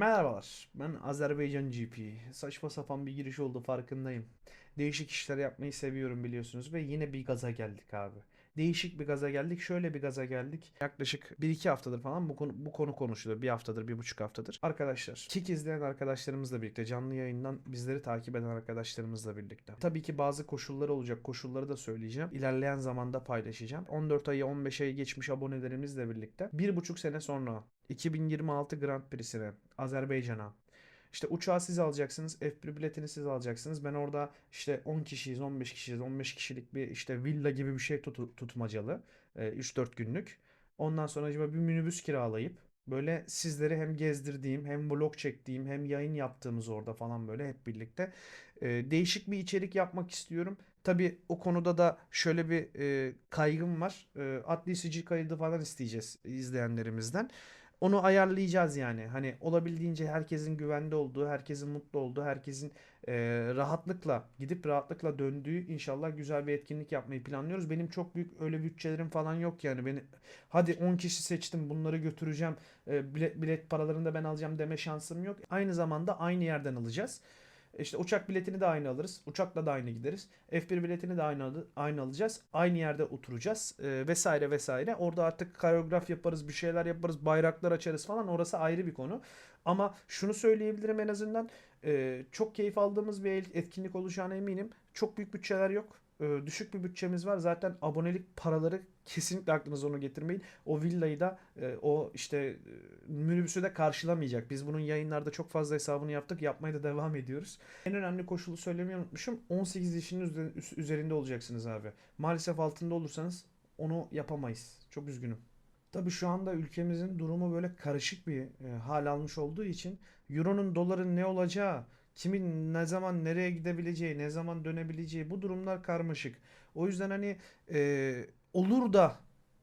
Merhabalar, ben Azerbaycan GP. Saçma sapan bir giriş oldu farkındayım. Değişik işler yapmayı seviyorum biliyorsunuz ve yine bir gaza geldik abi. Değişik bir gaza geldik, şöyle bir gaza geldik. Yaklaşık 1-2 haftadır falan bu konu, bu konu konuşuluyor. Bir haftadır, bir buçuk haftadır. Arkadaşlar, Kick izleyen arkadaşlarımızla birlikte, canlı yayından bizleri takip eden arkadaşlarımızla birlikte. Tabii ki bazı koşulları olacak, koşulları da söyleyeceğim. İlerleyen zamanda paylaşacağım. 14 ayı 15 ayı geçmiş abonelerimizle birlikte. Bir buçuk sene sonra 2026 Grand Prix'sine Azerbaycan'a işte uçağı siz alacaksınız. F1 biletini siz alacaksınız. Ben orada işte 10 kişiyiz, 15 kişiyiz. 15 kişilik bir işte villa gibi bir şey tutu- tutmacalı. e, 3-4 günlük. Ondan sonra acaba bir minibüs kiralayıp böyle sizleri hem gezdirdiğim hem vlog çektiğim hem yayın yaptığımız orada falan böyle hep birlikte e, değişik bir içerik yapmak istiyorum. Tabii o konuda da şöyle bir e, kaygım var. E, adli sicil kaydı falan isteyeceğiz izleyenlerimizden. Onu ayarlayacağız yani. Hani olabildiğince herkesin güvende olduğu, herkesin mutlu olduğu, herkesin e, rahatlıkla gidip rahatlıkla döndüğü inşallah güzel bir etkinlik yapmayı planlıyoruz. Benim çok büyük öyle bütçelerim falan yok yani. Beni hadi 10 kişi seçtim bunları götüreceğim. e, bilet, bilet paralarını da ben alacağım deme şansım yok. Aynı zamanda aynı yerden alacağız. İşte uçak biletini de aynı alırız. Uçakla da aynı gideriz. F1 biletini de aynı aynı alacağız. Aynı yerde oturacağız. e, vesaire vesaire. Orada artık koreograf yaparız, bir şeyler yaparız, bayraklar açarız falan. Orası ayrı bir konu. Ama şunu söyleyebilirim en azından e, çok keyif aldığımız bir etkinlik olacağına eminim. Çok büyük bütçeler yok. E, düşük bir bütçemiz var. Zaten abonelik paraları kesinlikle aklınıza onu getirmeyin. O villayı da e, o işte e, minibüsü de karşılamayacak. Biz bunun yayınlarda çok fazla hesabını yaptık. Yapmaya da devam ediyoruz. En önemli koşulu söylemeyi unutmuşum. 18 yaşının üze- üz- üzerinde olacaksınız abi. Maalesef altında olursanız onu yapamayız. Çok üzgünüm. Tabii şu anda ülkemizin durumu böyle karışık bir e, hal almış olduğu için Euro'nun doların ne olacağı, kimin ne zaman nereye gidebileceği, ne zaman dönebileceği bu durumlar karmaşık. O yüzden hani e, olur da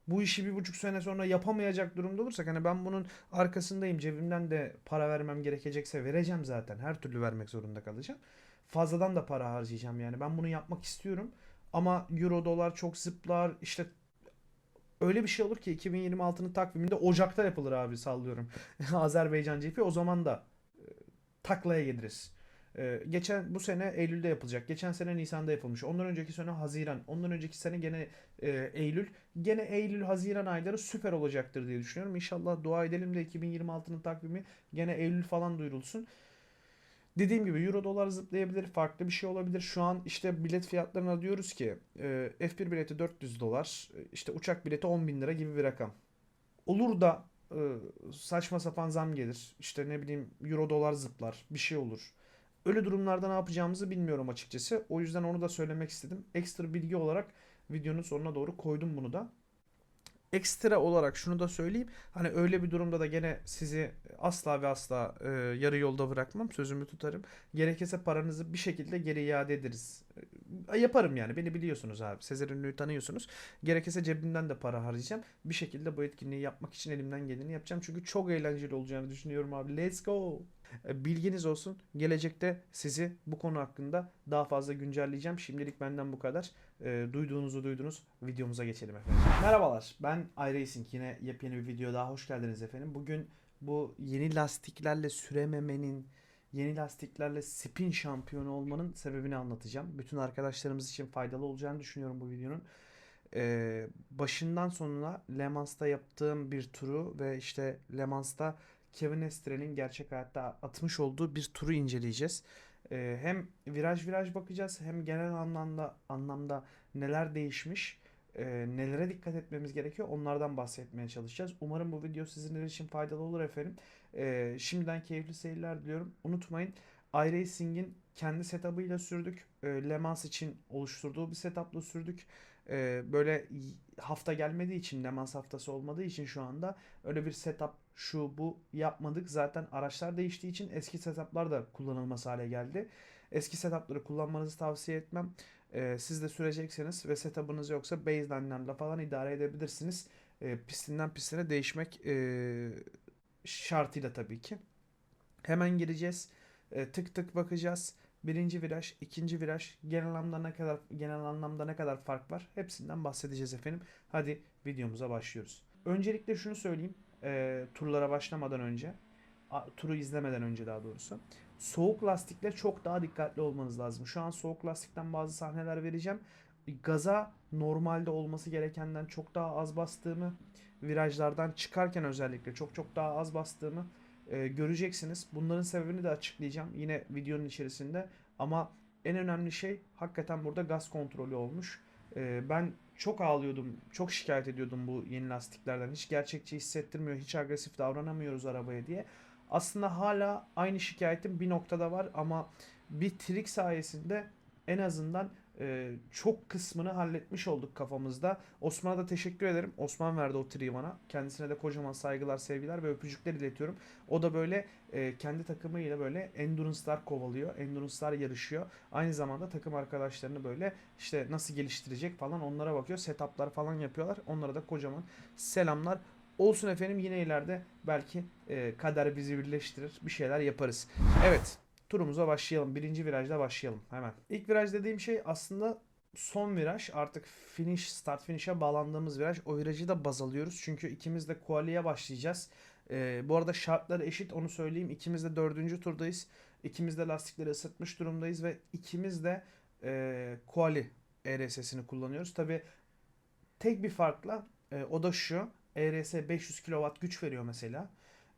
bu işi bir buçuk sene sonra yapamayacak durumda olursak hani ben bunun arkasındayım cebimden de para vermem gerekecekse vereceğim zaten her türlü vermek zorunda kalacağım. Fazladan da para harcayacağım yani ben bunu yapmak istiyorum ama euro dolar çok zıplar işte öyle bir şey olur ki 2026'nın takviminde Ocak'ta yapılır abi sallıyorum. Azerbaycan GP o zaman da e, taklaya geliriz. E, geçen bu sene Eylül'de yapılacak. Geçen sene Nisan'da yapılmış. Ondan önceki sene Haziran. Ondan önceki sene gene e, Eylül. Gene Eylül, Haziran ayları süper olacaktır diye düşünüyorum. İnşallah dua edelim de 2026'nın takvimi gene Eylül falan duyurulsun. Dediğim gibi euro dolar zıplayabilir, farklı bir şey olabilir. Şu an işte bilet fiyatlarına diyoruz ki e, F1 bileti 400 dolar, işte uçak bileti 10 bin lira gibi bir rakam. Olur da e, saçma sapan zam gelir. İşte ne bileyim euro dolar zıplar, bir şey olur. Öyle durumlarda ne yapacağımızı bilmiyorum açıkçası. O yüzden onu da söylemek istedim. Ekstra bilgi olarak videonun sonuna doğru koydum bunu da. Ekstra olarak şunu da söyleyeyim. Hani öyle bir durumda da gene sizi asla ve asla e, yarı yolda bırakmam. Sözümü tutarım. Gerekirse paranızı bir şekilde geri iade ederiz. E, yaparım yani. Beni biliyorsunuz abi. Sezer Ünlü'yü tanıyorsunuz. Gerekirse cebimden de para harcayacağım. Bir şekilde bu etkinliği yapmak için elimden geleni yapacağım. Çünkü çok eğlenceli olacağını düşünüyorum abi. Let's go. E, Bilginiz olsun. Gelecekte sizi bu konu hakkında daha fazla güncelleyeceğim. Şimdilik benden bu kadar. E, duyduğunuzu duydunuz. Videomuza geçelim efendim. Merhabalar. Ben iRacing. Yine yepyeni bir video daha hoş geldiniz efendim. Bugün bu yeni lastiklerle sürememenin, yeni lastiklerle spin şampiyonu olmanın sebebini anlatacağım. Bütün arkadaşlarımız için faydalı olacağını düşünüyorum bu videonun. Ee, başından sonuna Le Mans'ta yaptığım bir turu ve işte Le Mans'ta Kevin Estre'nin gerçek hayatta atmış olduğu bir turu inceleyeceğiz. Ee, hem viraj viraj bakacağız hem genel anlamda anlamda neler değişmiş, e, nelere dikkat etmemiz gerekiyor onlardan bahsetmeye çalışacağız. Umarım bu video sizin için faydalı olur efendim. Ee, şimdiden keyifli seyirler diliyorum. Unutmayın iRacing'in kendi setup'ıyla sürdük. Ee, Le Mans için oluşturduğu bir setup'la sürdük. Ee, böyle hafta gelmediği için Le Mans haftası olmadığı için şu anda öyle bir setup şu bu yapmadık. Zaten araçlar değiştiği için eski setup'lar da kullanılmaz hale geldi. Eski setup'ları kullanmanızı tavsiye etmem. Ee, siz de sürecekseniz ve setup'ınız yoksa baseline'larla falan idare edebilirsiniz. Ee, pistinden pistine değişmek ee, şartıyla tabii ki. Hemen gireceğiz. Ee, tık tık bakacağız. Birinci viraj, ikinci viraj, genel anlamda ne kadar genel anlamda ne kadar fark var? Hepsinden bahsedeceğiz efendim. Hadi videomuza başlıyoruz. Öncelikle şunu söyleyeyim. ee, turlara başlamadan önce. A- Turu izlemeden önce daha doğrusu. Soğuk lastikle çok daha dikkatli olmanız lazım. Şu an soğuk lastikten bazı sahneler vereceğim. Gaza normalde olması gerekenden çok daha az bastığımı, virajlardan çıkarken özellikle çok çok daha az bastığımı e, göreceksiniz. Bunların sebebini de açıklayacağım yine videonun içerisinde. Ama en önemli şey hakikaten burada gaz kontrolü olmuş. E, ben çok ağlıyordum, çok şikayet ediyordum bu yeni lastiklerden. Hiç gerçekçi hissettirmiyor, hiç agresif davranamıyoruz arabaya diye. Aslında hala aynı şikayetim bir noktada var ama bir trik sayesinde en azından e, çok kısmını halletmiş olduk kafamızda. Osman'a da teşekkür ederim. Osman verdi o triyi bana. Kendisine de kocaman saygılar, sevgiler ve öpücükler iletiyorum. O da böyle e, kendi takımıyla böyle Endurance'lar kovalıyor. Endurance'lar yarışıyor. Aynı zamanda takım arkadaşlarını böyle işte nasıl geliştirecek falan onlara bakıyor. Setup'lar falan yapıyorlar. Onlara da kocaman selamlar. Olsun efendim yine ileride belki e, kader bizi birleştirir. Bir şeyler yaparız. Evet turumuza başlayalım. Birinci virajda başlayalım hemen. İlk viraj dediğim şey aslında son viraj. Artık finish, start finish'e bağlandığımız viraj. O virajı da baz alıyoruz. Çünkü ikimiz de quali'ye başlayacağız. Ee, bu arada şartlar eşit onu söyleyeyim. İkimiz de dördüncü turdayız. İkimiz de lastikleri ısıtmış durumdayız ve ikimiz de e, quali ERS'sini kullanıyoruz. Tabi tek bir farkla e, o da şu. ERS 500 kW güç veriyor mesela.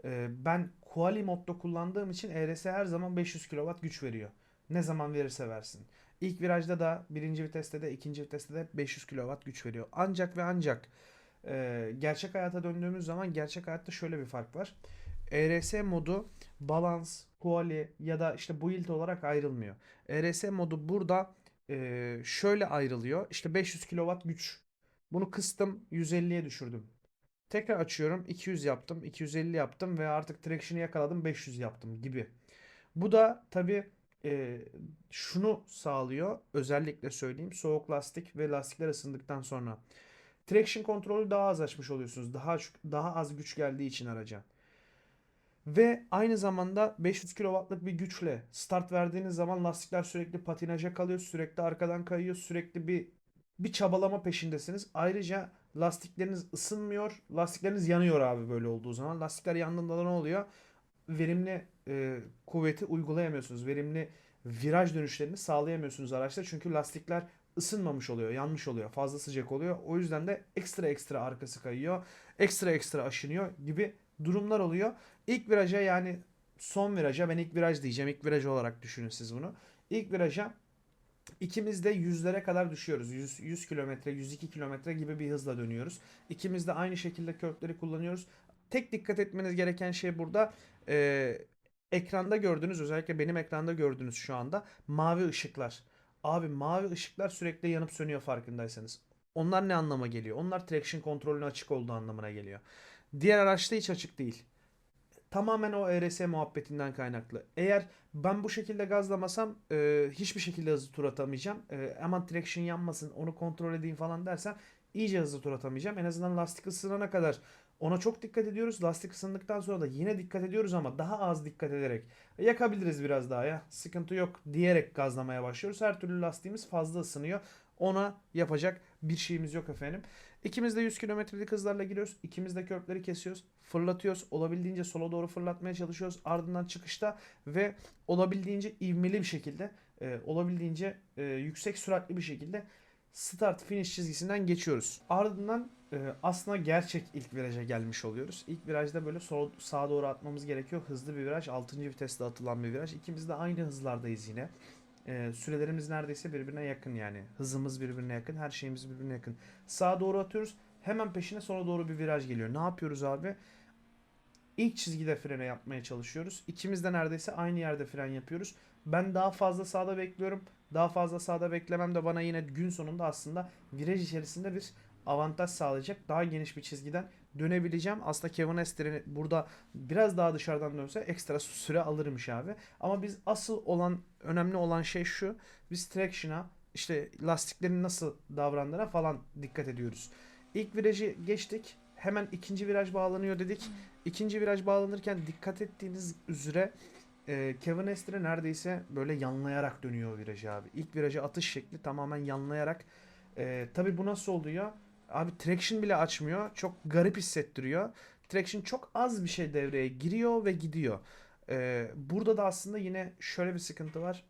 E, ben Quali modda kullandığım için ERS her zaman 500 kW güç veriyor. Ne zaman verirse versin. İlk virajda da birinci viteste de ikinci viteste de 500 kW güç veriyor. Ancak ve ancak e, gerçek hayata döndüğümüz zaman gerçek hayatta şöyle bir fark var. ERS modu balans, quali ya da işte build olarak ayrılmıyor. ERS modu burada e, şöyle ayrılıyor. İşte 500 kW güç. Bunu kıstım 150'ye düşürdüm. Tekrar açıyorum 200 yaptım 250 yaptım ve artık traction'ı yakaladım 500 yaptım gibi. Bu da tabi şunu sağlıyor özellikle söyleyeyim soğuk lastik ve lastikler ısındıktan sonra. Traction kontrolü daha az açmış oluyorsunuz. Daha daha az güç geldiği için araca. Ve aynı zamanda 500 kW'lık bir güçle start verdiğiniz zaman lastikler sürekli patinaja kalıyor, sürekli arkadan kayıyor, sürekli bir bir çabalama peşindesiniz. Ayrıca lastikleriniz ısınmıyor, lastikleriniz yanıyor abi böyle olduğu zaman. Lastikler yandığında da ne oluyor? Verimli e, kuvveti uygulayamıyorsunuz. Verimli viraj dönüşlerini sağlayamıyorsunuz araçta. Çünkü lastikler ısınmamış oluyor, yanmış oluyor, fazla sıcak oluyor. O yüzden de ekstra ekstra arkası kayıyor, ekstra ekstra aşınıyor gibi durumlar oluyor. İlk viraja yani son viraja ben ilk viraj diyeceğim. İlk viraj olarak düşünün siz bunu. İlk viraja İkimiz de yüzlere kadar düşüyoruz. 100, 100 kilometre, 102 kilometre gibi bir hızla dönüyoruz. İkimiz de aynı şekilde kökleri kullanıyoruz. Tek dikkat etmeniz gereken şey burada e, ekranda gördüğünüz özellikle benim ekranda gördüğünüz şu anda mavi ışıklar. Abi mavi ışıklar sürekli yanıp sönüyor farkındaysanız. Onlar ne anlama geliyor? Onlar traction kontrolünün açık olduğu anlamına geliyor. Diğer araçta hiç açık değil. Tamamen o ERS muhabbetinden kaynaklı. Eğer ben bu şekilde gazlamasam e, hiçbir şekilde hızlı tur atamayacağım. E, aman traction yanmasın onu kontrol edeyim falan dersem iyice hızlı tur atamayacağım. En azından lastik ısınana kadar ona çok dikkat ediyoruz. Lastik ısındıktan sonra da yine dikkat ediyoruz ama daha az dikkat ederek yakabiliriz biraz daha ya. Sıkıntı yok diyerek gazlamaya başlıyoruz. Her türlü lastiğimiz fazla ısınıyor. Ona yapacak bir şeyimiz yok efendim. İkimiz de 100 kilometrelik hızlarla giriyoruz. İkimiz de köprüleri kesiyoruz. Fırlatıyoruz. Olabildiğince sola doğru fırlatmaya çalışıyoruz. Ardından çıkışta ve olabildiğince ivmeli bir şekilde, e, olabildiğince e, yüksek süratli bir şekilde start finish çizgisinden geçiyoruz. Ardından e, aslında gerçek ilk viraja gelmiş oluyoruz. İlk virajda böyle sol, sağa doğru atmamız gerekiyor. Hızlı bir viraj. 6. viteste atılan bir viraj. İkimiz de aynı hızlardayız yine. E, sürelerimiz neredeyse birbirine yakın yani. Hızımız birbirine yakın. Her şeyimiz birbirine yakın. Sağa doğru atıyoruz. Hemen peşine sola doğru bir viraj geliyor. Ne yapıyoruz abi? İlk çizgide frene yapmaya çalışıyoruz. İkimiz de neredeyse aynı yerde fren yapıyoruz. Ben daha fazla sağda bekliyorum. Daha fazla sağda beklemem de bana yine gün sonunda aslında viraj içerisinde bir avantaj sağlayacak. Daha geniş bir çizgiden dönebileceğim. Aslında Kevin Ester'in burada biraz daha dışarıdan dönse ekstra süre alırmış abi. Ama biz asıl olan önemli olan şey şu. Biz traction'a işte lastiklerin nasıl davrandığına falan dikkat ediyoruz. İlk virajı geçtik. Hemen ikinci viraj bağlanıyor dedik. İkinci viraj bağlanırken dikkat ettiğiniz üzere e, Kevin Estre neredeyse böyle yanlayarak dönüyor virajı abi. İlk virajı atış şekli tamamen yanlayarak. E, tabii bu nasıl oluyor? Abi traction bile açmıyor. Çok garip hissettiriyor. Traction çok az bir şey devreye giriyor ve gidiyor. Ee, burada da aslında yine şöyle bir sıkıntı var.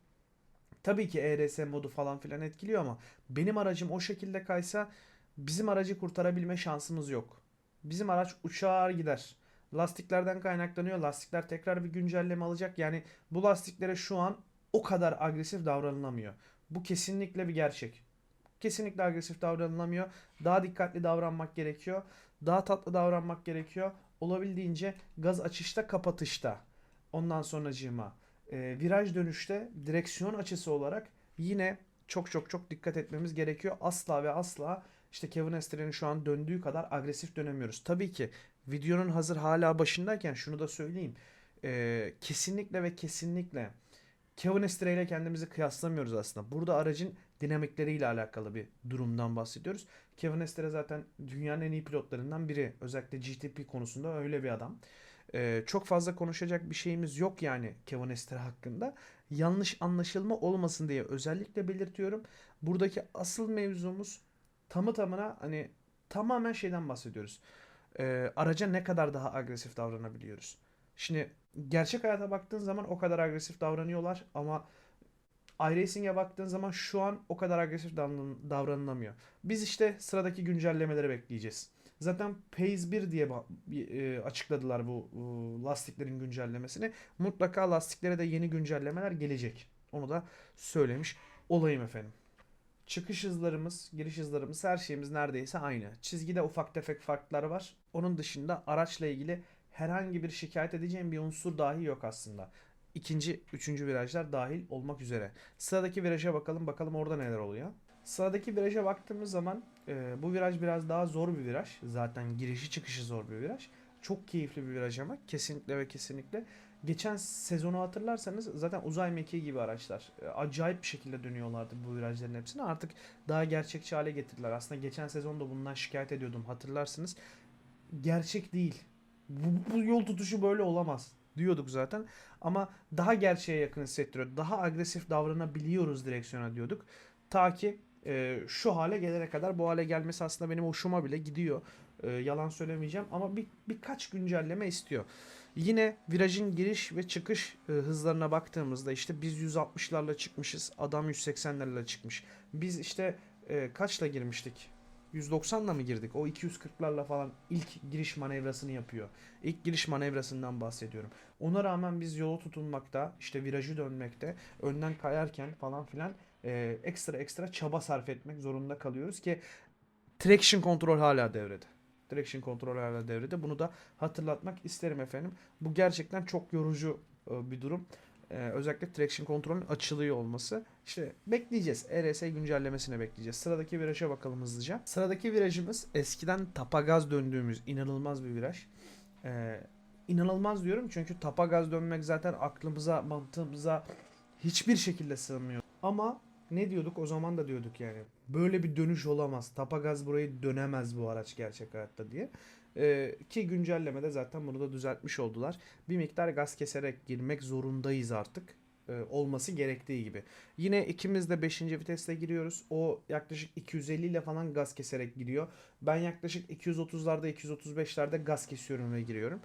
Tabii ki ERS modu falan filan etkiliyor ama benim aracım o şekilde kaysa bizim aracı kurtarabilme şansımız yok. Bizim araç uçar gider. Lastiklerden kaynaklanıyor. Lastikler tekrar bir güncelleme alacak. Yani bu lastiklere şu an o kadar agresif davranılamıyor. Bu kesinlikle bir gerçek. Kesinlikle agresif davranılamıyor. Daha dikkatli davranmak gerekiyor. Daha tatlı davranmak gerekiyor. Olabildiğince gaz açışta kapatışta. Ondan sonracığıma e, viraj dönüşte direksiyon açısı olarak yine çok çok çok dikkat etmemiz gerekiyor. Asla ve asla işte Kevin Estres şu an döndüğü kadar agresif dönemiyoruz. Tabii ki videonun hazır hala başındayken şunu da söyleyeyim. E, kesinlikle ve kesinlikle Kevin Estres ile kendimizi kıyaslamıyoruz aslında. Burada aracın dinamikleriyle alakalı bir durumdan bahsediyoruz. Kevin Estres zaten dünyanın en iyi pilotlarından biri. Özellikle GTP konusunda öyle bir adam. Ee, çok fazla konuşacak bir şeyimiz yok yani Kevin Estres hakkında. Yanlış anlaşılma olmasın diye özellikle belirtiyorum. Buradaki asıl mevzumuz tamı tamına hani tamamen şeyden bahsediyoruz. Ee, araca ne kadar daha agresif davranabiliyoruz. Şimdi gerçek hayata baktığın zaman o kadar agresif davranıyorlar ama iRacing'e baktığın zaman şu an o kadar agresif davran- davranılamıyor. Biz işte sıradaki güncellemeleri bekleyeceğiz. Zaten Phase 1 diye e, açıkladılar bu lastiklerin güncellemesini. Mutlaka lastiklere de yeni güncellemeler gelecek. Onu da söylemiş olayım efendim. Çıkış hızlarımız, giriş hızlarımız, her şeyimiz neredeyse aynı. Çizgide ufak tefek farklar var. Onun dışında araçla ilgili herhangi bir şikayet edeceğim bir unsur dahi yok aslında. İkinci, üçüncü virajlar dahil olmak üzere. Sıradaki viraja bakalım bakalım orada neler oluyor. Sıradaki viraja baktığımız zaman e, bu viraj biraz daha zor bir viraj. Zaten girişi çıkışı zor bir viraj. Çok keyifli bir viraj ama kesinlikle ve kesinlikle. Geçen sezonu hatırlarsanız zaten uzay mekiği gibi araçlar. E, acayip bir şekilde dönüyorlardı bu virajların hepsini. Artık daha gerçekçi hale getirdiler. Aslında geçen sezon da bundan şikayet ediyordum hatırlarsınız. Gerçek değil. Bu, bu yol tutuşu böyle olamaz diyorduk zaten. Ama daha gerçeğe yakın hissettiriyor. Daha agresif davranabiliyoruz direksiyona diyorduk. Ta ki e, şu hale gelene kadar bu hale gelmesi aslında benim hoşuma bile gidiyor. E, yalan söylemeyeceğim ama bir birkaç güncelleme istiyor. Yine virajın giriş ve çıkış e, hızlarına baktığımızda işte biz 160'larla çıkmışız. Adam 180'lerle çıkmış. Biz işte e, kaçla girmiştik? 190'la mı girdik? O 240'larla falan ilk giriş manevrasını yapıyor. İlk giriş manevrasından bahsediyorum. Ona rağmen biz yola tutunmakta, işte virajı dönmekte, önden kayarken falan filan e, ekstra ekstra çaba sarf etmek zorunda kalıyoruz ki traction kontrol hala devrede. Traction kontrol hala devrede. Bunu da hatırlatmak isterim efendim. Bu gerçekten çok yorucu e, bir durum. E, özellikle traction kontrolün açılıyor olması. İşte bekleyeceğiz. ERS güncellemesine bekleyeceğiz. Sıradaki viraja bakalım hızlıca. Sıradaki virajımız eskiden tapa gaz döndüğümüz inanılmaz bir viraj. E, inanılmaz diyorum çünkü tapa gaz dönmek zaten aklımıza, mantığımıza hiçbir şekilde sığmıyor. Ama ne diyorduk o zaman da diyorduk yani. Böyle bir dönüş olamaz. Tapa gaz burayı dönemez bu araç gerçek hayatta diye. Ee, ki güncellemede zaten bunu da düzeltmiş oldular. Bir miktar gaz keserek girmek zorundayız artık. Ee, olması gerektiği gibi. Yine ikimiz de 5. viteste giriyoruz. O yaklaşık 250 ile falan gaz keserek giriyor. Ben yaklaşık 230'larda 235'lerde gaz kesiyorum ve giriyorum.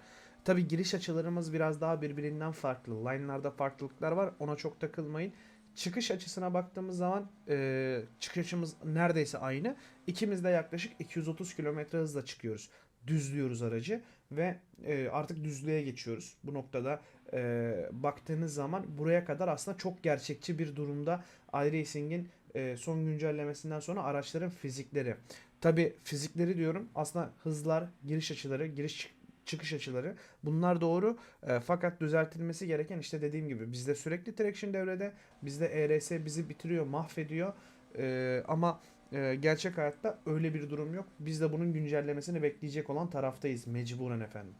Tabi giriş açılarımız biraz daha birbirinden farklı. Line'larda farklılıklar var. Ona çok takılmayın. Çıkış açısına baktığımız zaman e, çıkış açımız neredeyse aynı. İkimiz de yaklaşık 230 km hızla çıkıyoruz. Düzlüyoruz aracı ve e, artık düzlüğe geçiyoruz. Bu noktada e, baktığınız zaman buraya kadar aslında çok gerçekçi bir durumda iRacing'in e, son güncellemesinden sonra araçların fizikleri. Tabi fizikleri diyorum aslında hızlar, giriş açıları, giriş çıkış açıları bunlar doğru E, fakat düzeltilmesi gereken işte dediğim gibi bizde sürekli traction devrede bizde ERS bizi bitiriyor mahvediyor E, ama e, gerçek hayatta öyle bir durum yok biz de bunun güncellemesini bekleyecek olan taraftayız mecburen efendim.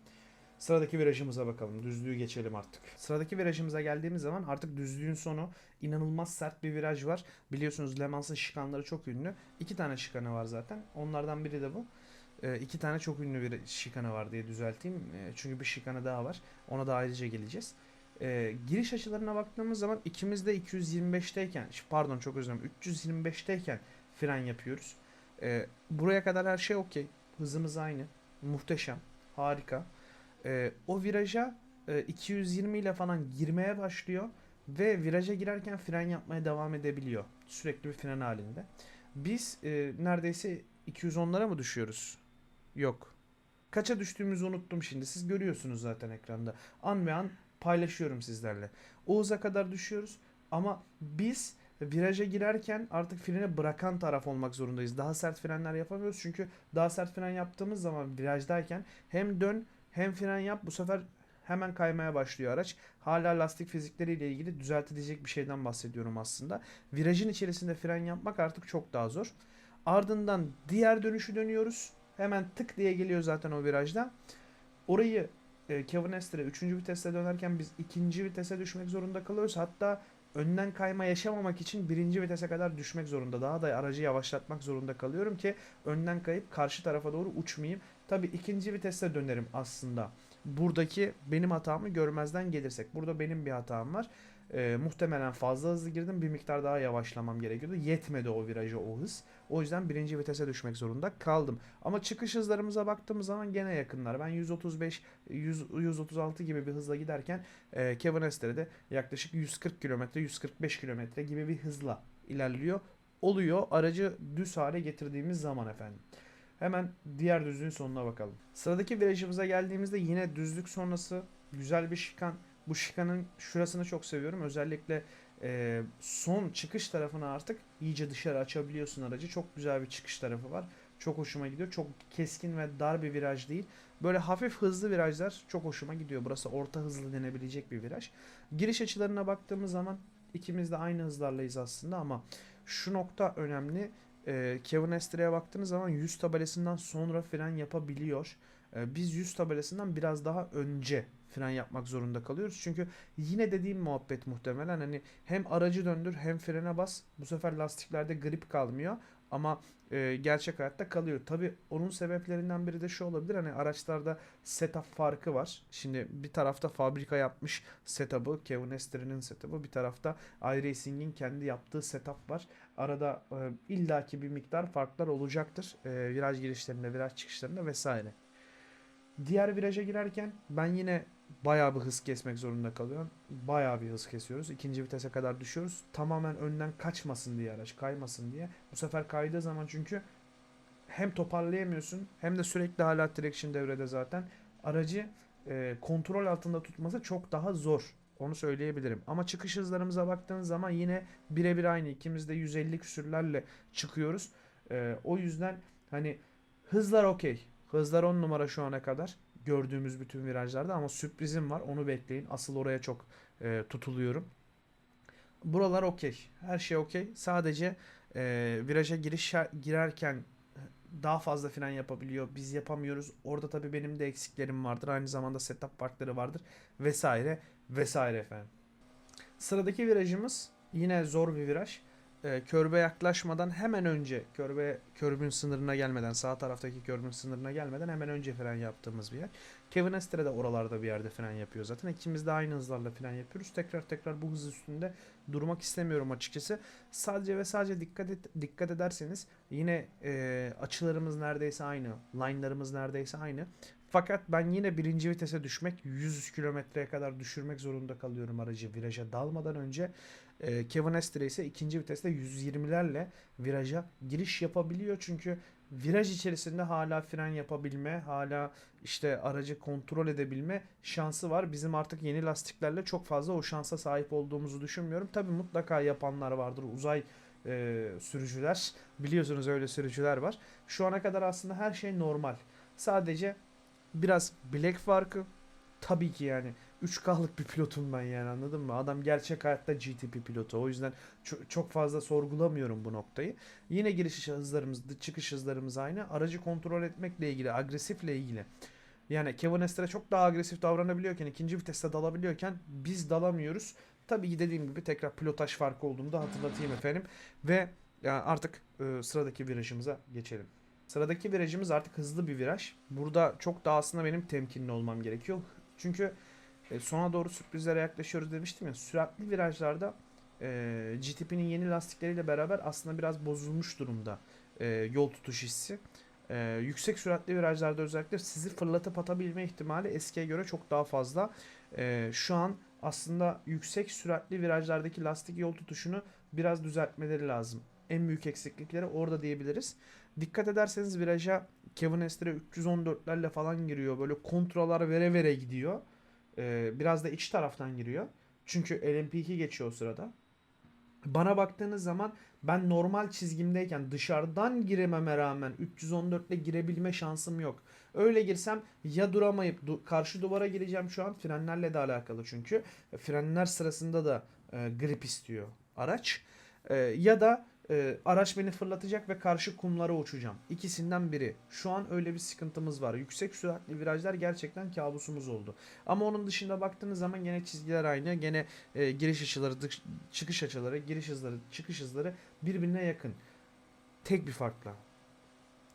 Sıradaki virajımıza bakalım. Düzlüğü geçelim artık. Sıradaki virajımıza geldiğimiz zaman artık düzlüğün sonu inanılmaz sert bir viraj var. Biliyorsunuz Le Mans'ın şikanları çok ünlü. İki tane şikanı var zaten. Onlardan biri de bu. E, iki tane çok ünlü bir şikanı var diye düzelteyim. E, çünkü bir şikanı daha var. Ona da ayrıca geleceğiz. E, giriş açılarına baktığımız zaman ikimiz de 225'teyken, pardon çok özür dilerim 325'teyken fren yapıyoruz. E, buraya kadar her şey okey. Hızımız aynı. Muhteşem. Harika. Ee, o viraja e, 220 ile falan girmeye başlıyor ve viraja girerken fren yapmaya devam edebiliyor. Sürekli bir fren halinde. Biz e, neredeyse 210'lara mı düşüyoruz? Yok. Kaça düştüğümüzü unuttum şimdi. Siz görüyorsunuz zaten ekranda. An ve an paylaşıyorum sizlerle. Oğuz'a kadar düşüyoruz ama biz viraja girerken artık freni bırakan taraf olmak zorundayız. Daha sert frenler yapamıyoruz çünkü daha sert fren yaptığımız zaman virajdayken hem dön hem fren yap bu sefer hemen kaymaya başlıyor araç. Hala lastik fizikleriyle ilgili düzeltilecek bir şeyden bahsediyorum aslında. Virajın içerisinde fren yapmak artık çok daha zor. Ardından diğer dönüşü dönüyoruz. Hemen tık diye geliyor zaten o virajda. Orayı e, Kevin Estre 3. viteste dönerken biz 2. vitese düşmek zorunda kalıyoruz. Hatta önden kayma yaşamamak için 1. vitese kadar düşmek zorunda. Daha da aracı yavaşlatmak zorunda kalıyorum ki önden kayıp karşı tarafa doğru uçmayayım. Tabii ikinci viteste dönerim aslında. Buradaki benim hatamı görmezden gelirsek. Burada benim bir hatam var. Ee, muhtemelen fazla hızlı girdim. Bir miktar daha yavaşlamam gerekiyordu. Yetmedi o viraja o hız. O yüzden birinci vitese düşmek zorunda kaldım. Ama çıkış hızlarımıza baktığımız zaman gene yakınlar. Ben 135, 100, 136 gibi bir hızla giderken e, Kevin Estre de yaklaşık 140 km, 145 km gibi bir hızla ilerliyor. Oluyor aracı düz hale getirdiğimiz zaman efendim. Hemen diğer düzlüğün sonuna bakalım. Sıradaki virajımıza geldiğimizde yine düzlük sonrası güzel bir şikan. Bu şikanın şurasını çok seviyorum. Özellikle e, son çıkış tarafını artık iyice dışarı açabiliyorsun aracı. Çok güzel bir çıkış tarafı var. Çok hoşuma gidiyor. Çok keskin ve dar bir viraj değil. Böyle hafif hızlı virajlar çok hoşuma gidiyor. Burası orta hızlı denebilecek bir viraj. Giriş açılarına baktığımız zaman ikimiz de aynı hızlarlayız aslında ama şu nokta önemli. Ee, Kevin Estre'ye baktığınız zaman 100 tabelasından sonra fren yapabiliyor. Ee, biz 100 tabelasından biraz daha önce fren yapmak zorunda kalıyoruz. Çünkü yine dediğim muhabbet muhtemelen hani hem aracı döndür hem frene bas. Bu sefer lastiklerde grip kalmıyor ama e, gerçek hayatta kalıyor. Tabi onun sebeplerinden biri de şu olabilir. Hani araçlarda setup farkı var. Şimdi bir tarafta fabrika yapmış setup'ı, Kevin Estre'nin setup'ı, bir tarafta iRacing'in kendi yaptığı setup var. Arada e, illaki bir miktar farklar olacaktır. E, viraj girişlerinde, viraj çıkışlarında vesaire. Diğer viraja girerken ben yine bayağı bir hız kesmek zorunda kalıyorum. Bayağı bir hız kesiyoruz. İkinci vitese kadar düşüyoruz. Tamamen önden kaçmasın diye araç, kaymasın diye. Bu sefer kaydığı zaman çünkü hem toparlayamıyorsun hem de sürekli hala traction devrede zaten. Aracı e, kontrol altında tutması çok daha zor. Onu söyleyebilirim. Ama çıkış hızlarımıza baktığınız zaman yine birebir aynı. İkimiz de 150 küsürlerle çıkıyoruz. E, o yüzden hani hızlar okey. Hızlar 10 numara şu ana kadar gördüğümüz bütün virajlarda ama sürprizim var. Onu bekleyin. Asıl oraya çok e, tutuluyorum. Buralar okey. Her şey okey. Sadece e, viraja giriş girerken daha fazla fren yapabiliyor. Biz yapamıyoruz. Orada tabii benim de eksiklerim vardır. Aynı zamanda setup farkları vardır. Vesaire vesaire efendim. Sıradaki virajımız yine zor bir viraj. Ee, körbe yaklaşmadan hemen önce körbe körbün sınırına gelmeden sağ taraftaki körbün sınırına gelmeden hemen önce fren yaptığımız bir yer. Kevin Estre de oralarda bir yerde fren yapıyor zaten. İkimiz de aynı hızlarla fren yapıyoruz. Tekrar tekrar bu hız üstünde durmak istemiyorum açıkçası. Sadece ve sadece dikkat et, dikkat ederseniz yine e, açılarımız neredeyse aynı. Line'larımız neredeyse aynı. Fakat ben yine birinci vitese düşmek 100 kilometreye kadar düşürmek zorunda kalıyorum aracı viraja dalmadan önce. E, Kevin Estre ise ikinci viteste 120'lerle viraja giriş yapabiliyor. Çünkü viraj içerisinde hala fren yapabilme, hala işte aracı kontrol edebilme şansı var. Bizim artık yeni lastiklerle çok fazla o şansa sahip olduğumuzu düşünmüyorum. Tabi mutlaka yapanlar vardır. Uzay e, sürücüler biliyorsunuz öyle sürücüler var. Şu ana kadar aslında her şey normal. Sadece biraz bilek farkı tabii ki yani 3K'lık bir pilotum ben yani anladın mı? Adam gerçek hayatta GTP pilotu. O yüzden çok, fazla sorgulamıyorum bu noktayı. Yine giriş hızlarımız, çıkış hızlarımız aynı. Aracı kontrol etmekle ilgili, agresifle ilgili. Yani Kevin Estre çok daha agresif davranabiliyorken, ikinci viteste dalabiliyorken biz dalamıyoruz. Tabii ki dediğim gibi tekrar pilotaj farkı olduğunu da hatırlatayım efendim. Ve artık e, sıradaki virajımıza geçelim. Sıradaki virajımız artık hızlı bir viraj. Burada çok daha aslında benim temkinli olmam gerekiyor. Çünkü e, sona doğru sürprizlere yaklaşıyoruz demiştim ya. Süratli virajlarda e, GTP'nin yeni lastikleriyle beraber aslında biraz bozulmuş durumda e, yol tutuş hissi. Ee, yüksek süratli virajlarda özellikle sizi fırlatıp atabilme ihtimali eskiye göre çok daha fazla. Ee, şu an aslında yüksek süratli virajlardaki lastik yol tutuşunu biraz düzeltmeleri lazım. En büyük eksiklikleri orada diyebiliriz. Dikkat ederseniz viraja Kevin Estre 314'lerle falan giriyor. Böyle kontralar vere vere gidiyor. Ee, biraz da iç taraftan giriyor. Çünkü LMP2 geçiyor o sırada. Bana baktığınız zaman ben normal çizgimdeyken dışarıdan girememe rağmen 314 ile girebilme şansım yok. Öyle girsem ya duramayıp du- karşı duvara gireceğim şu an frenlerle de alakalı çünkü. Frenler sırasında da e, grip istiyor araç. E, ya da e, araç beni fırlatacak ve karşı kumlara uçacağım. İkisinden biri. Şu an öyle bir sıkıntımız var. Yüksek süratli virajlar gerçekten kabusumuz oldu. Ama onun dışında baktığınız zaman gene çizgiler aynı. Gene e, giriş açıları, dış- çıkış açıları, giriş hızları, çıkış hızları birbirine yakın. Tek bir farkla.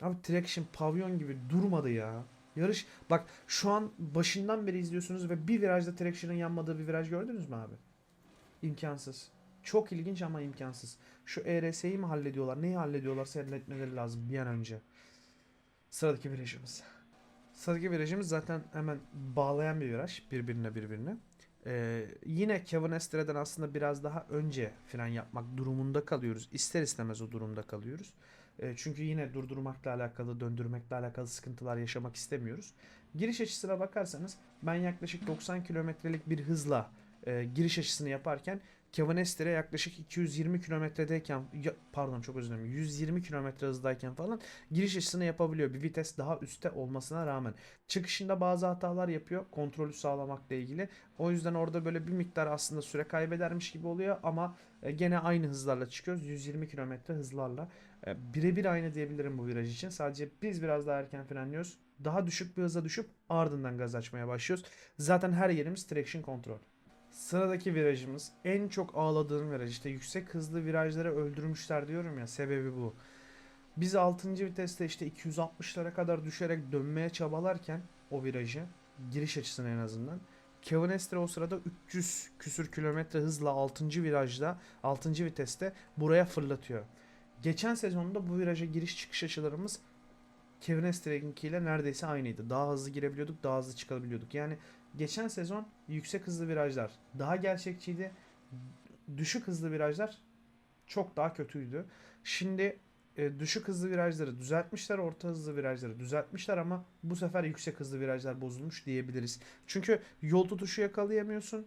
Abi traction pavyon gibi durmadı ya. Yarış bak şu an başından beri izliyorsunuz ve bir virajda traction'ın yanmadığı bir viraj gördünüz mü abi? İmkansız. Çok ilginç ama imkansız. Şu ERS'yi mi hallediyorlar? Neyi hallediyorlarsa halletmeleri lazım bir an önce. Sıradaki virajımız. Sıradaki virajımız zaten hemen bağlayan bir viraj birbirine birbirine. Ee, yine Kevin Estre'den aslında biraz daha önce fren yapmak durumunda kalıyoruz. İster istemez o durumda kalıyoruz. Ee, çünkü yine durdurmakla alakalı, döndürmekle alakalı sıkıntılar yaşamak istemiyoruz. Giriş açısına bakarsanız ben yaklaşık 90 kilometrelik bir hızla e, giriş açısını yaparken Kevin Estre yaklaşık 220 kilometredeyken pardon çok özür dilerim 120 kilometre hızdayken falan giriş açısını yapabiliyor. Bir vites daha üstte olmasına rağmen. Çıkışında bazı hatalar yapıyor kontrolü sağlamakla ilgili. O yüzden orada böyle bir miktar aslında süre kaybedermiş gibi oluyor ama e, gene aynı hızlarla çıkıyoruz. 120 kilometre hızlarla. E, Birebir aynı diyebilirim bu viraj için. Sadece biz biraz daha erken frenliyoruz. Daha düşük bir hıza düşüp ardından gaz açmaya başlıyoruz. Zaten her yerimiz traction kontrol. Sıradaki virajımız en çok ağladığım viraj. İşte yüksek hızlı virajları öldürmüşler diyorum ya sebebi bu. Biz 6. viteste işte 260'lara kadar düşerek dönmeye çabalarken o virajı giriş açısına en azından Kevin Estre o sırada 300 küsür kilometre hızla 6. virajda 6. viteste buraya fırlatıyor. Geçen sezonda bu viraja giriş çıkış açılarımız Kevin Estre'ninkiyle neredeyse aynıydı. Daha hızlı girebiliyorduk, daha hızlı çıkabiliyorduk. Yani geçen sezon yüksek hızlı virajlar daha gerçekçiydi. Düşük hızlı virajlar çok daha kötüydü. Şimdi e, düşük hızlı virajları düzeltmişler, orta hızlı virajları düzeltmişler ama bu sefer yüksek hızlı virajlar bozulmuş diyebiliriz. Çünkü yol tutuşu yakalayamıyorsun.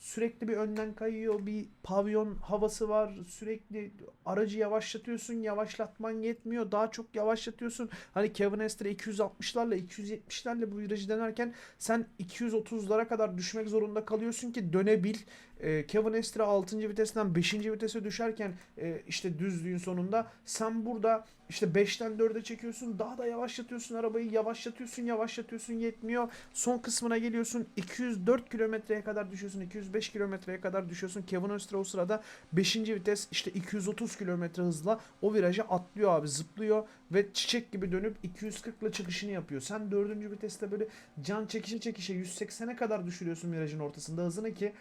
Sürekli bir önden kayıyor, bir pavyon havası var. Sürekli aracı yavaşlatıyorsun, yavaşlatman yetmiyor. Daha çok yavaşlatıyorsun. Hani Kevin Estre 260'larla, 270'lerle bu virajı denerken sen 230'lara kadar düşmek zorunda kalıyorsun ki dönebil. Ee, Kevin Estre 6. vitesten 5. vitese düşerken e, işte düzlüğün sonunda sen burada işte 5'ten 4'e çekiyorsun. Daha da yavaşlatıyorsun arabayı. Yavaşlatıyorsun, yavaşlatıyorsun yetmiyor. Son kısmına geliyorsun. 204 kilometreye kadar düşüyorsun. 205 kilometreye kadar düşüyorsun. Kevin Estre o sırada 5. vites işte 230 kilometre hızla o viraja atlıyor abi zıplıyor ve çiçek gibi dönüp 240 ile çıkışını yapıyor. Sen 4. viteste böyle can çekişe çekişe 180'e kadar düşürüyorsun virajın ortasında hızını ki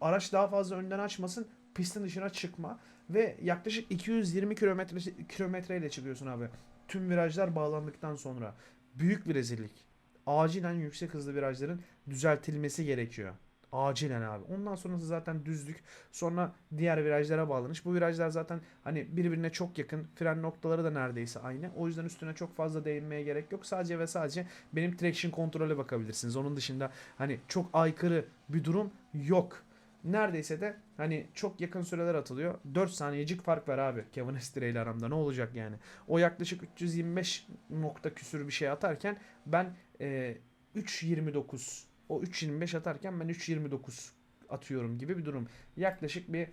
araç daha fazla önden açmasın pistin dışına çıkma ve yaklaşık 220 kilometre kilometreyle çıkıyorsun abi. Tüm virajlar bağlandıktan sonra büyük bir rezillik. Acilen yüksek hızlı virajların düzeltilmesi gerekiyor. Acilen abi. Ondan sonrası zaten düzlük. Sonra diğer virajlara bağlanış. Bu virajlar zaten hani birbirine çok yakın. Fren noktaları da neredeyse aynı. O yüzden üstüne çok fazla değinmeye gerek yok. Sadece ve sadece benim traction kontrole bakabilirsiniz. Onun dışında hani çok aykırı bir durum yok. Neredeyse de hani çok yakın süreler atılıyor. 4 saniyecik fark var abi Kevin Estre ile aramda. Ne olacak yani? O yaklaşık 325 nokta küsür bir şey atarken ben e, 3.29 o 3.25 atarken ben 3.29 atıyorum gibi bir durum. Yaklaşık bir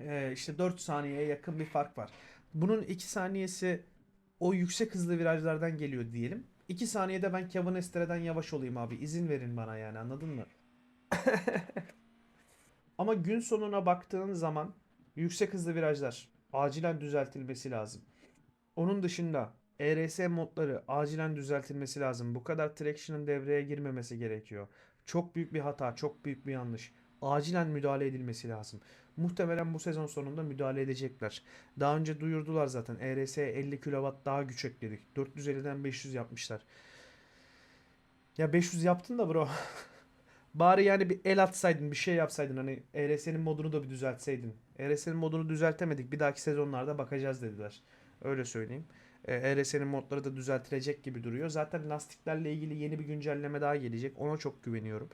e, işte 4 saniyeye yakın bir fark var. Bunun 2 saniyesi o yüksek hızlı virajlardan geliyor diyelim. 2 saniyede ben Kevin Estre'den yavaş olayım abi. İzin verin bana yani anladın mı? Ama gün sonuna baktığın zaman yüksek hızlı virajlar acilen düzeltilmesi lazım. Onun dışında ERS modları acilen düzeltilmesi lazım. Bu kadar traction'ın devreye girmemesi gerekiyor. Çok büyük bir hata, çok büyük bir yanlış. acilen müdahale edilmesi lazım. Muhtemelen bu sezon sonunda müdahale edecekler. Daha önce duyurdular zaten. E ERS'ye 50 kW daha güç ekledik. 450'den 500 yapmışlar. Ya 500 yaptın da bro. Bari yani bir el atsaydın, bir şey yapsaydın. Hani ERS'nin modunu da bir düzeltseydin. ERS'nin modunu düzeltemedik. Bir dahaki sezonlarda bakacağız dediler. Öyle söyleyeyim. E, ERS'nin modları da düzeltilecek gibi duruyor. Zaten lastiklerle ilgili yeni bir güncelleme daha gelecek. Ona çok güveniyorum.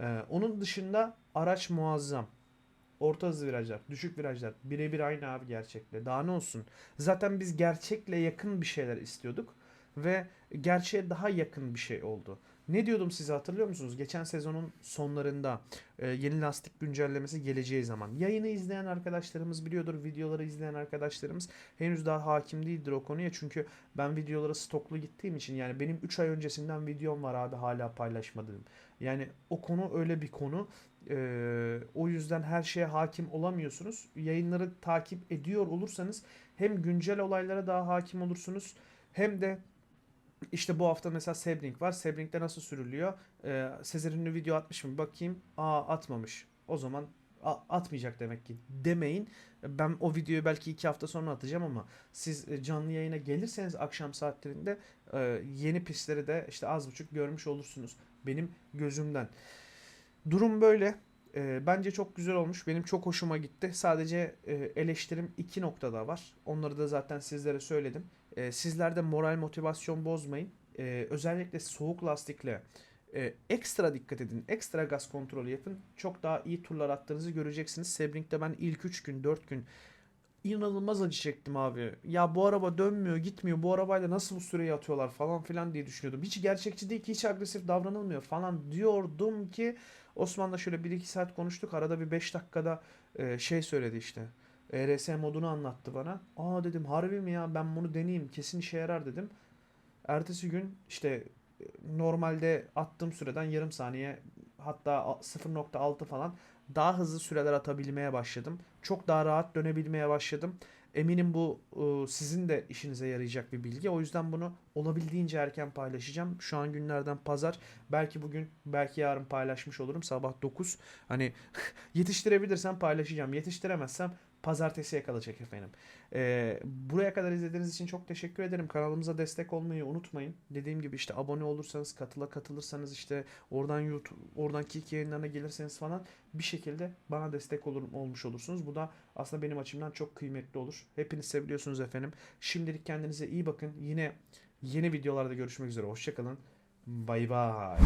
E, onun dışında araç muazzam. Orta hızlı virajlar, düşük virajlar birebir aynı abi gerçekle. Daha ne olsun? Zaten biz gerçekle yakın bir şeyler istiyorduk ve gerçeğe daha yakın bir şey oldu. Ne diyordum size hatırlıyor musunuz? Geçen sezonun sonlarında e, yeni lastik güncellemesi geleceği zaman. Yayını izleyen arkadaşlarımız biliyordur, videoları izleyen arkadaşlarımız henüz daha hakim değildir o konuya. Çünkü ben videolara stoklu gittiğim için yani benim 3 ay öncesinden videom var abi hala paylaşmadığım. Yani o konu öyle bir konu. Ee, o yüzden her şeye hakim olamıyorsunuz. Yayınları takip ediyor olursanız hem güncel olaylara daha hakim olursunuz hem de işte bu hafta mesela Sebring var. Sebring'de nasıl sürülüyor? Ee, Sezer video atmış mı? Bakayım. Aa atmamış. O zaman atmayacak demek ki demeyin. Ben o videoyu belki iki hafta sonra atacağım ama siz e, canlı yayına gelirseniz akşam saatlerinde e, yeni pistleri de işte az buçuk görmüş olursunuz. Benim gözümden. Durum böyle. E, bence çok güzel olmuş. Benim çok hoşuma gitti. Sadece eleştirim iki noktada var. Onları da zaten sizlere söyledim. E, sizler de moral motivasyon bozmayın. E, özellikle soğuk lastikle e, ekstra dikkat edin. Ekstra gaz kontrolü yapın. Çok daha iyi turlar attığınızı göreceksiniz. Sebring'de ben ilk 3 gün 4 gün inanılmaz acı çektim abi. Ya bu araba dönmüyor, gitmiyor. Bu arabayla nasıl bu süreyi atıyorlar falan filan diye düşünüyordum. Hiç gerçekçi değil ki, hiç agresif davranılmıyor falan diyordum ki Osman'la şöyle 1-2 saat konuştuk. Arada bir 5 dakikada e, şey söyledi işte. ERS modunu anlattı bana. Aa dedim harbi mi ya ben bunu deneyeyim kesin işe yarar dedim. Ertesi gün işte normalde attığım süreden yarım saniye hatta a- 0.6 falan daha hızlı süreler atabilmeye başladım. Çok daha rahat dönebilmeye başladım. Eminim bu e, sizin de işinize yarayacak bir bilgi. O yüzden bunu olabildiğince erken paylaşacağım. Şu an günlerden pazar. Belki bugün, belki yarın paylaşmış olurum. Sabah 9. Hani yetiştirebilirsem paylaşacağım. Yetiştiremezsem pazartesiye kalacak efendim. Ee, buraya kadar izlediğiniz için çok teşekkür ederim. Kanalımıza destek olmayı unutmayın. Dediğim gibi işte abone olursanız, katıla katılırsanız işte oradan YouTube, oradan Kick yayınlarına gelirseniz falan bir şekilde bana destek olur, olmuş olursunuz. Bu da aslında benim açımdan çok kıymetli olur. Hepiniz seviyorsunuz efendim. Şimdilik kendinize iyi bakın. Yine yeni videolarda görüşmek üzere. Hoşçakalın. Bay bay.